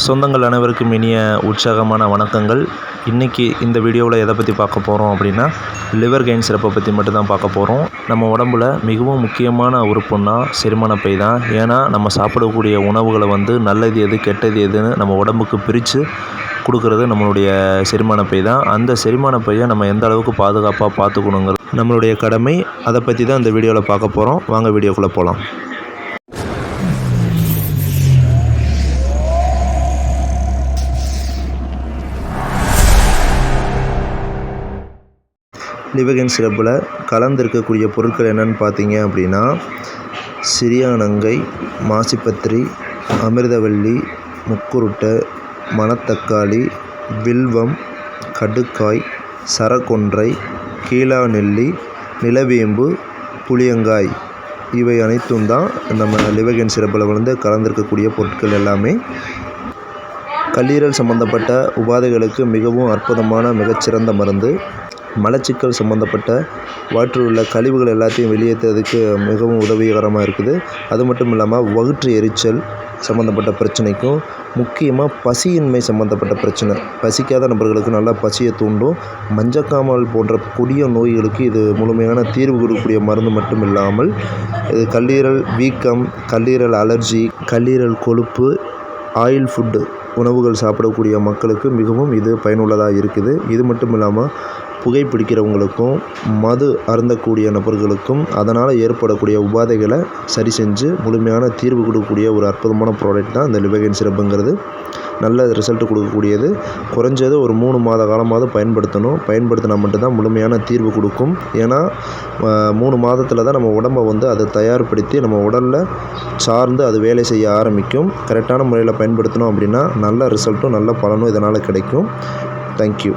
சொந்தங்கள் அனைவருக்கும் இனிய உற்சாகமான வணக்கங்கள். இன்றைக்கி இந்த வீடியோவில் எதை பற்றி பார்க்க போகிறோம் அப்படின்னா லிவர் கெயின் சிறப்பை பற்றி மட்டும்தான் பார்க்க போகிறோம் நம்ம உடம்புல மிகவும் முக்கியமான உறுப்புன்னா செரிமான பை தான். ஏன்னா நம்ம சாப்பிடக்கூடிய உணவுகளை வந்து நல்லது எது கெட்டது எதுன்னு நம்ம உடம்புக்கு பிரித்து கொடுக்குறது நம்மளுடைய செரிமான பை தான். அந்த செரிமான பையை நம்ம எந்த அளவுக்கு பாதுகாப்பாக பார்த்துக்கணுங்கிறது நம்மளுடைய கடமை. அதை பற்றி தான் இந்த வீடியோவில் பார்க்க போகிறோம் வாங்க வீடியோக்குள்ளே போகலாம் லிவகன் சிறப்பில் கலந்திருக்கக்கூடிய பொருட்கள் என்னென்னு பார்த்தீங்க அப்படின்னா சிறியானங்கை மாசிப்பத்திரி அமிர்தவல்லி முக்குருட்டை மணத்தக்காளி வில்வம் கடுக்காய் சரக்கொன்றை கீழாநெல்லி நிலவேம்பு புளியங்காய். இவை அனைத்தும் தான் நம்ம லிவகன் சிறப்பில் வந்து கலந்திருக்கக்கூடிய பொருட்கள் எல்லாமே. கல்லீரல் சம்பந்தப்பட்ட உபாதைகளுக்கு மிகவும் அற்புதமான மிகச்சிறந்த மருந்து. மலச்சிக்கல் சம்மந்தப்பட்ட வயிற்றில் உள்ள கழிவுகள் எல்லாத்தையும் வெளியேற்றுறதுக்கு மிகவும் உதவிகரமாக இருக்குது. அது மட்டும் இல்லாமல் வயிற்று எரிச்சல் சம்மந்தப்பட்ட பிரச்சனைக்கும் முக்கியமாக பசியின்மை சம்மந்தப்பட்ட பிரச்சனை. பசிக்காத நபர்களுக்கு நல்லா பசியை தூண்டும். மஞ்சக்காமல் போன்ற கொடிய நோய்களுக்கு இது முழுமையான தீர்வு கொடுக்கக்கூடிய மருந்து மட்டும் இல்லாமல் இது கல்லீரல் வீக்கம் கல்லீரல் அலர்ஜி கல்லீரல் கொழுப்பு ஆயில் ஃபுட்டு உணவுகள் சாப்பிடக்கூடிய மக்களுக்கு மிகவும் இது பயனுள்ளதாக இருக்குது. இது மட்டும் இல்லாமல் புகைப்பிடிக்கிறவங்களுக்கும் மது அருந்தக்கூடிய நபர்களுக்கும் அதனால் ஏற்படக்கூடிய உபாதைகளை சரி செஞ்சு முழுமையான தீர்வு கொடுக்கக்கூடிய ஒரு அற்புதமான ப்ராடக்ட் தான் இந்த லிபகன் சிறப்புங்கிறது நல்ல ரிசல்ட் கொடுக்கக்கூடியது. குறைஞ்சது ஒரு மூணு மாத காலமாவது பயன்படுத்தணும். பயன்படுத்தினா மட்டும்தான் முழுமையான தீர்வு கொடுக்கும். ஏன்னா மூணு மாதத்தில் தான் நம்ம உடம்பை வந்து அதை தயார்படுத்தி நம்ம உடலில் சார்ந்து அது வேலை செய்ய ஆரம்பிக்கும். கரெக்டான முறையில் பயன்படுத்தினோம் அப்படின்னா நல்ல ரிசல்ட்டும் நல்ல பலனும் இதனால் கிடைக்கும். தேங்க்யூ